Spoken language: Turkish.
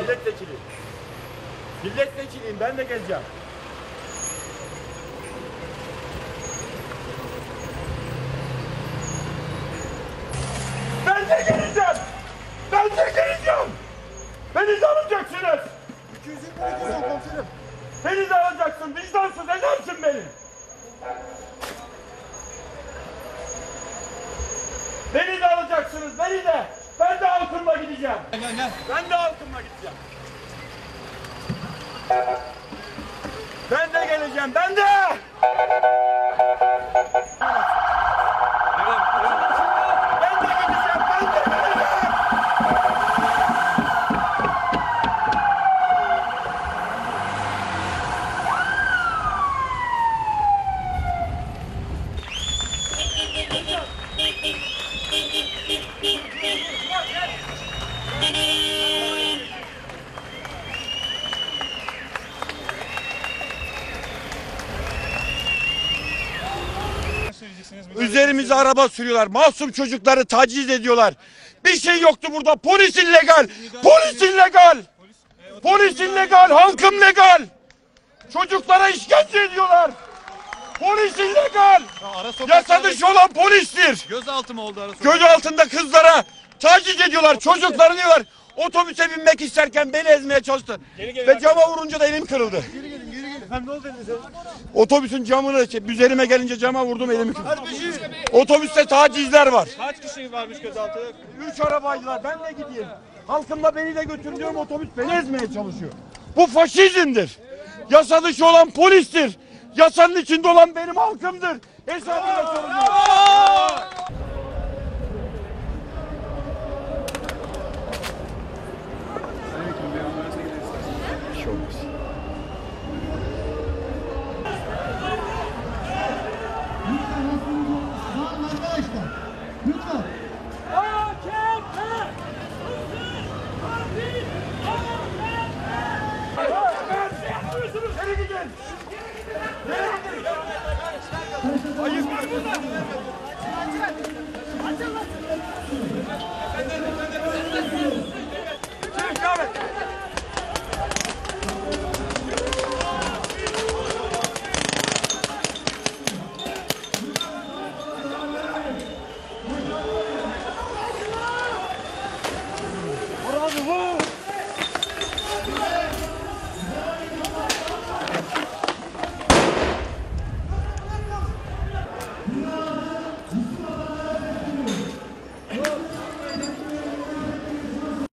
Milletvekili. Milletvekiliyim ben de geleceğim. Ben de geleceğim. Ben de geleceğim. Beni de alacaksınız. 220 gidiyorsun komiserim. Beni de alacaksın. Vicdansız edersin beni. Beni de alacaksınız. Beni de. Ben de halkımla gideceğim. Gel gel. Ben de halkımla gideceğim. Ben de geleceğim. Ben de. Ben de gideceğim. Ben de gideceğim. Ne söyleyeceksiniz? Üzerimize araba sürüyorlar. Masum çocukları taciz ediyorlar. Bir şey yoktu burada. Polis illegal. Polis illegal. Polis illegal. Halkım legal. Çocuklara işkence ediyorlar. Polis illegal. Yasa dışı olan polistir. gözaltı mı oldu ara sokak? Göz altında kızlara taciz ediyorlar. Çocuklarını diyorlar. Otobüse binmek isterken beni ezmeye çalıştı. Ve cama vurunca da elim kırıldı. Efendim ne oldu elinize? Otobüsün camını, üzerime gelince cama vurdum elimi. Otobüste tacizler var. Kaç kişi varmış gözaltı? Üç arabaydılar ben de gideyim. Halkımla beni de götür diyorum otobüs beni ezmeye çalışıyor. Bu faşizmdir. Yasa dışı olan polistir. Yasanın içinde olan benim halkımdır. Hesabına soruluyor. Arkadaşlar Lütfen. Ayıp var burada. Açın. Açın lan. Efendim.